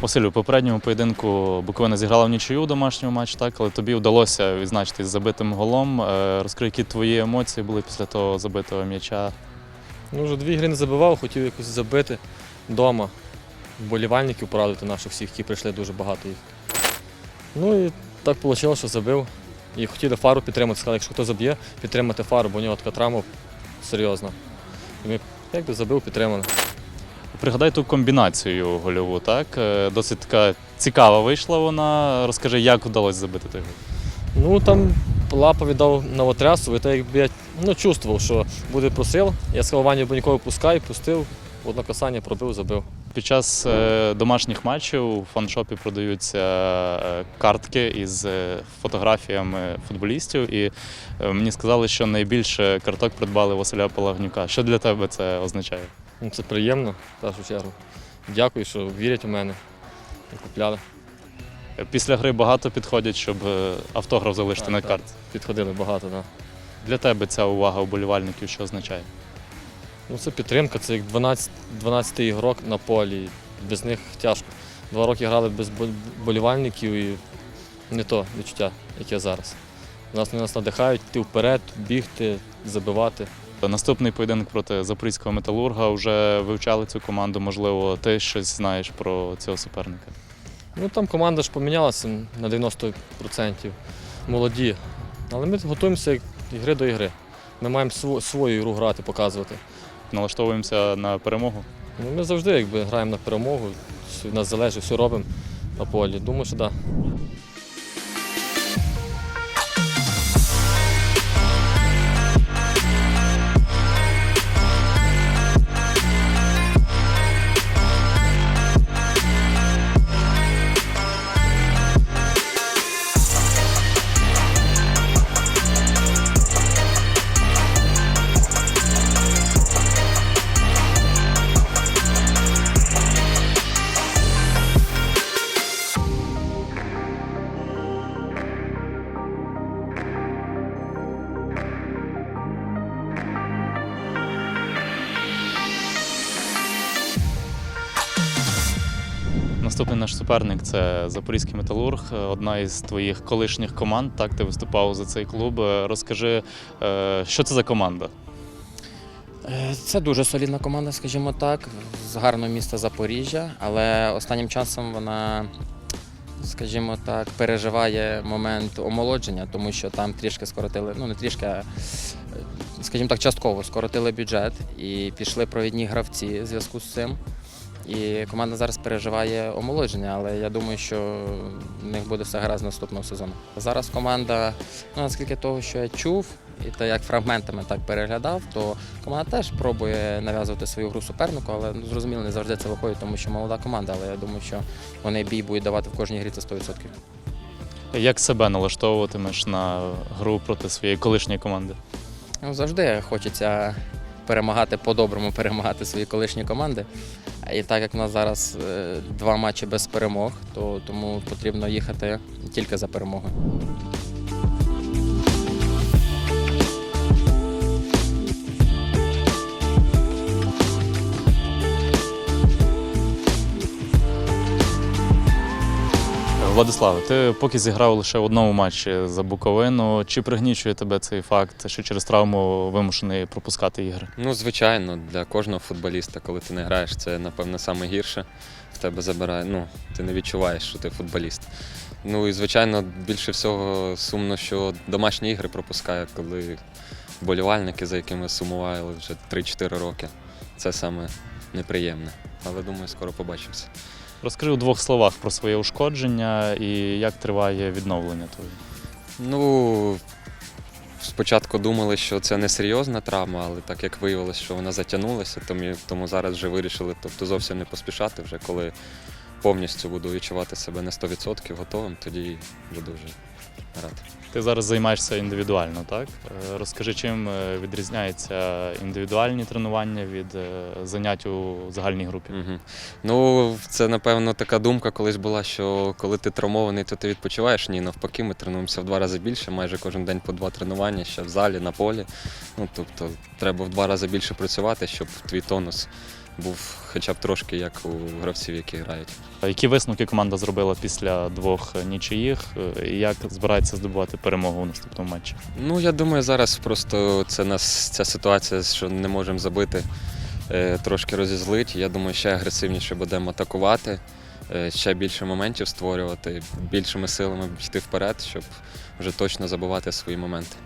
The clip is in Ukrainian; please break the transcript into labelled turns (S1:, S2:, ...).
S1: Василю, у попередньому поєдинку Буковина зіграла в нічию у домашньому матчі, так, але тобі вдалося відзначитись забитим голом. Е, Розкажи, які твої емоції були після того забитого м'яча.
S2: Ну, вже дві гри не забивав, хотів якось забити вдома. Вболівальників порадити наших всіх, які прийшли дуже багато їх. Ну і так вийшло, що забив. І хотіли фару підтримати, сказали, якщо хто заб'є, підтримати фару, бо у нього така травма серйозна. І ми якби забив, підтримали.
S1: Пригадай ту комбінацію гольову, так? Е, Досить така цікава вийшла вона. Розкажи, як вдалося забити той гол.
S2: Ну там лапа віддав новотрясу, і так якби я ну, чувствував, що буде просил. Я сказав, Ваню Банькову пускай, пустив, одне касання пробив, забив.
S1: Під час е, домашніх матчів у фаншопі продаються е, картки із фотографіями футболістів, і мені сказали, що найбільше карток придбали Василя Палагнюка. Що для тебе це означає?
S2: Ну, це приємно, в першу чергу. Дякую, що вірять у мене. І купляли.
S1: Після гри багато підходять, щоб е, автограф залишити
S2: Так,
S1: на
S2: так.
S1: картці.
S2: Підходили багато, так.
S1: Для тебе ця увага уболівальників що означає?
S2: Ну, це підтримка, це як 12, 12 ігрок на полі. Без них тяжко. Два роки грали без болівальників і не то відчуття, яке зараз. Нас вони нас надихають йти вперед, бігти, забивати.
S1: Наступний поєдинок проти запорізького металурга вже вивчали цю команду. Можливо, ти щось знаєш про цього суперника.
S2: Ну там команда ж помінялася на 90% молоді. Але ми готуємося як ігри до ігри. Ми маємо свою ігру грати, показувати.
S1: Налаштовуємося на перемогу.
S2: Ну, ми завжди якби, граємо на перемогу, нас залежить, все робимо на полі. Думаю, що так. Да.
S1: Наступний наш суперник це Запорізький металург, е, одна із твоїх колишніх команд. Так, ти виступав за цей клуб. Е, Розкажи, е, що це за команда?
S3: Це дуже солідна команда, скажімо так, з гарного міста Запоріжжя, але останнім часом вона, скажімо так, переживає момент омолодження, тому що там трішки скоротили, ну не трішки, а скажімо так, частково скоротили бюджет і пішли провідні гравці в зв'язку з цим. І команда зараз переживає омолодження, але я думаю, що в них буде все гаразд наступного сезону. Зараз команда, ну наскільки того, що я чув, і те, як фрагментами так переглядав, то команда теж пробує нав'язувати свою гру супернику, але ну, зрозуміло, не завжди це виходить, тому що молода команда. Але я думаю, що вони бій будуть давати в кожній грі це 100%.
S1: Як себе налаштовуватимеш на гру проти своєї колишньої команди?
S3: Ну, завжди хочеться перемагати по-доброму, перемагати свої колишні команди. І так як в нас зараз е, два матчі без перемог, то тому потрібно їхати тільки за перемогою.
S1: Владиславе, ти поки зіграв лише в одному матчі за Буковину. Чи пригнічує тебе цей факт, що через травму вимушений пропускати ігри?
S4: Ну, звичайно, для кожного футболіста, коли ти не граєш, це напевно саме гірше. В тебе забирає. Ну, ти не відчуваєш, що ти футболіст. Ну і звичайно, більше всього сумно, що домашні ігри пропускає, коли болівальники, за якими сумували вже 3-4 роки. Це саме неприємне. Але думаю, скоро побачимося.
S1: Розкажи у двох словах про своє ушкодження і як триває відновлення твоє.
S4: Ну, спочатку думали, що це не серйозна травма, але так як виявилося, що вона затягнулася, тому, тому зараз вже вирішили тобто зовсім не поспішати. Вже коли повністю буду відчувати себе на 100% готовим, тоді буду вже грати.
S1: Ти зараз займаєшся індивідуально, так? Е, Розкажи, чим е, відрізняються індивідуальні тренування від е, занять у загальній групі?
S4: Угу. Ну, це напевно така думка колись була, що коли ти травмований, то ти відпочиваєш. Ні, навпаки, ми тренуємося в два рази більше, майже кожен день по два тренування, ще в залі, на полі. Ну, тобто, треба в два рази більше працювати, щоб твій тонус був хоча б трошки як у гравців, які грають.
S1: Які висновки команда зробила після двох нічиїх? Е, і Як збирається здобувати перемогу у наступному матчі?
S4: Ну, я думаю, зараз просто це нас ця ситуація, що не можемо забити, е, трошки розізлить. Я думаю, ще агресивніше будемо атакувати, е, ще більше моментів створювати, більшими силами йти вперед, щоб вже точно забувати свої моменти.